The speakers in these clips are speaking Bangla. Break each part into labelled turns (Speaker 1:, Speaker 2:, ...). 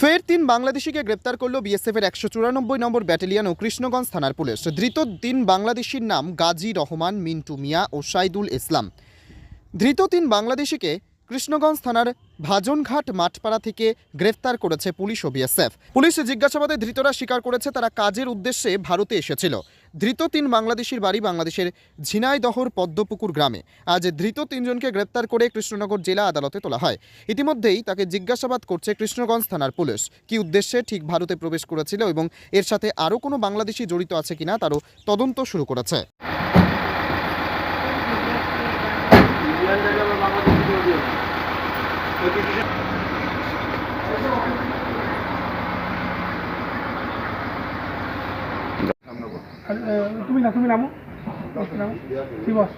Speaker 1: ফের তিন বাংলাদেশিকে গ্রেপ্তার করল বিএসএফের একশো চুরানব্বই নম্বর ব্যাটালিয়ন ও কৃষ্ণগঞ্জ থানার পুলিশ। ধৃত তিন বাংলাদেশির নাম গাজী রহমান, মিন্টু মিয়া ও সাইদুল ইসলাম। ধৃত তিন বাংলাদেশিকে কৃষ্ণগঞ্জ থানার ভাজনঘাট মাঠপাড়া থেকে গ্রেফতার করেছে পুলিশ ও বিএসএফ। পুলিশ জিজ্ঞাসাবাদে ধৃতরা স্বীকার করেছে, তারা কাজের উদ্দেশ্যে ভারতে এসেছিল। ধৃত তিন বাংলাদেশির বাড়ি বাংলাদেশের ঝিনাইদহর পদ্মপুকুর গ্রামে। আজ ধৃত তিনজনকে গ্রেপ্তার করে কৃষ্ণনগর জেলা আদালতে তোলা হয়। ইতিমধ্যেই তাকে জিজ্ঞাসাবাদ করছে কৃষ্ণগঞ্জ থানার পুলিশ। কি উদ্দেশ্যে ঠিক ভারতে প্রবেশ করেছিল এবং এর সাথে আরও কোনো বাংলাদেশি জড়িত আছে কিনা তারও তদন্ত শুরু করেছে।
Speaker 2: তুমি না তুমি নামো বস, নামো কি বস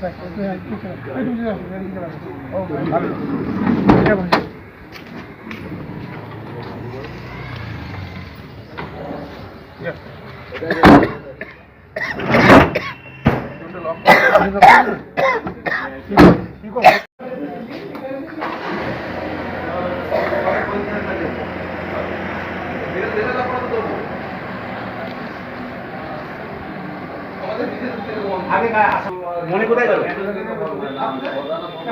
Speaker 2: দেখ, তুমি আর কিছু না। এই তুমি চলে আসো, এদিকে চলে আসো। ও, ভালো। এটা বস। কি করো?
Speaker 3: মনে কোথায় যাবে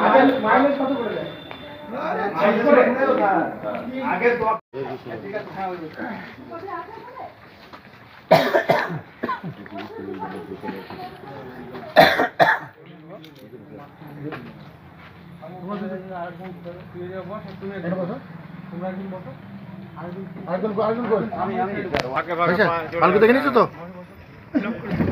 Speaker 2: আগে মাইলেজ কত করে দেয়?
Speaker 3: আগে তো
Speaker 2: এটা বসো। তোমরা একদিন বসো। আরেকদিন- আরেকজন কই, আরেকজন কই?
Speaker 3: আচ্ছা,
Speaker 2: ভালো করে দেখে নিয়েছো তো
Speaker 3: হ্যাঁ লক করে দিচ্ছি তুমি ওটো
Speaker 2: সামনে সামনে আসো।
Speaker 3: এগুলো তো হয়েছে এই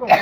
Speaker 2: করো?